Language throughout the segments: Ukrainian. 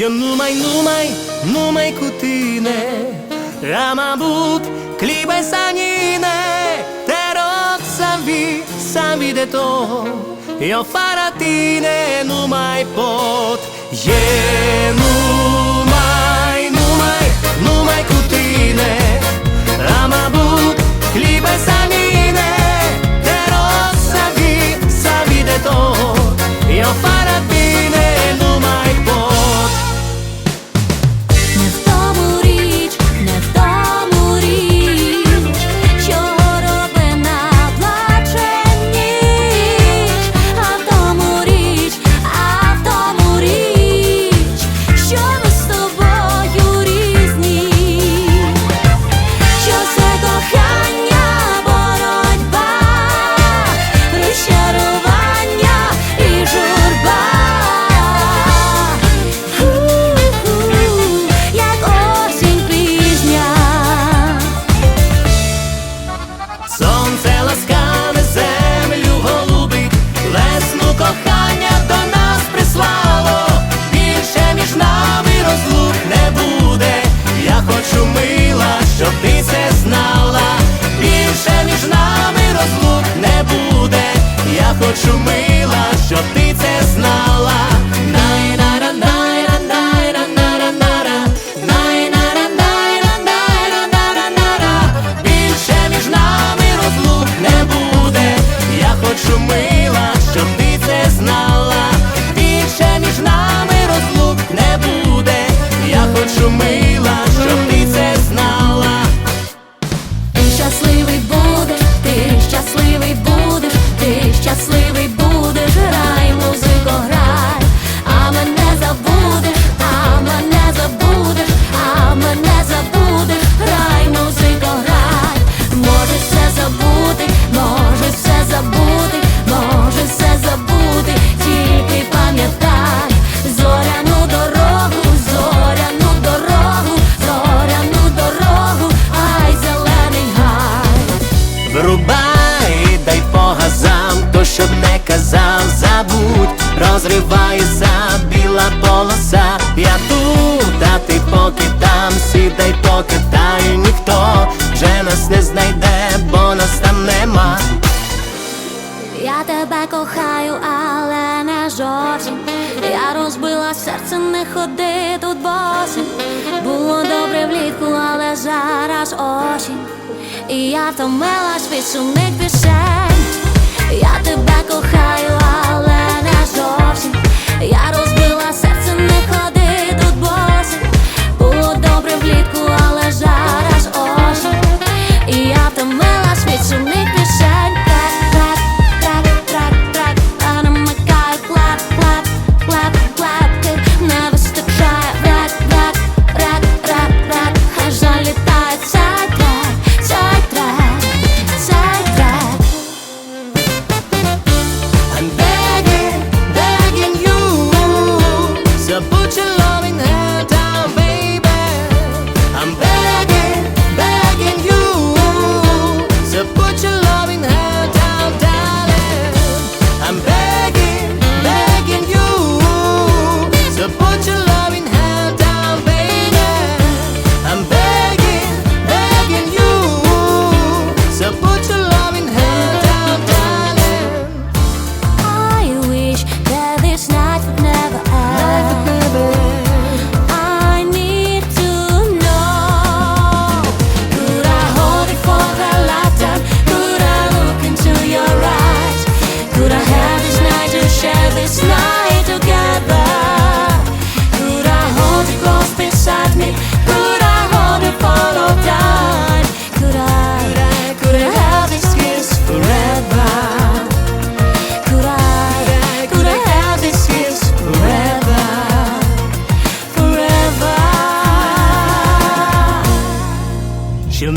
Eu numai, numai, numai cu tine. Am avut clipe sanine. Te rog să vii, să vii de tot. Eu fără tine nu mai pot. E numai, numai, numai cu tine. Am avut clipe sanine. Te rog să vii, să vii de tot. Eu fără tine розривається біла полоса. Я тут, а ти поки там, сідай, поки та і ніхто вже нас не знайде, бо нас там нема. Я тебе кохаю, але не зовсім Я розбила серце, не ходи тут босим Було добре влітку, але зараз осінь. І я втомилась від сумних пісень. Я тебе кохаю, але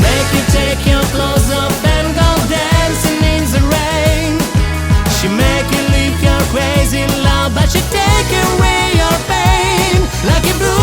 Make you take your clothes off and go dancing in the rain. She make you your crazy love, but she take away your pain. Like a blue.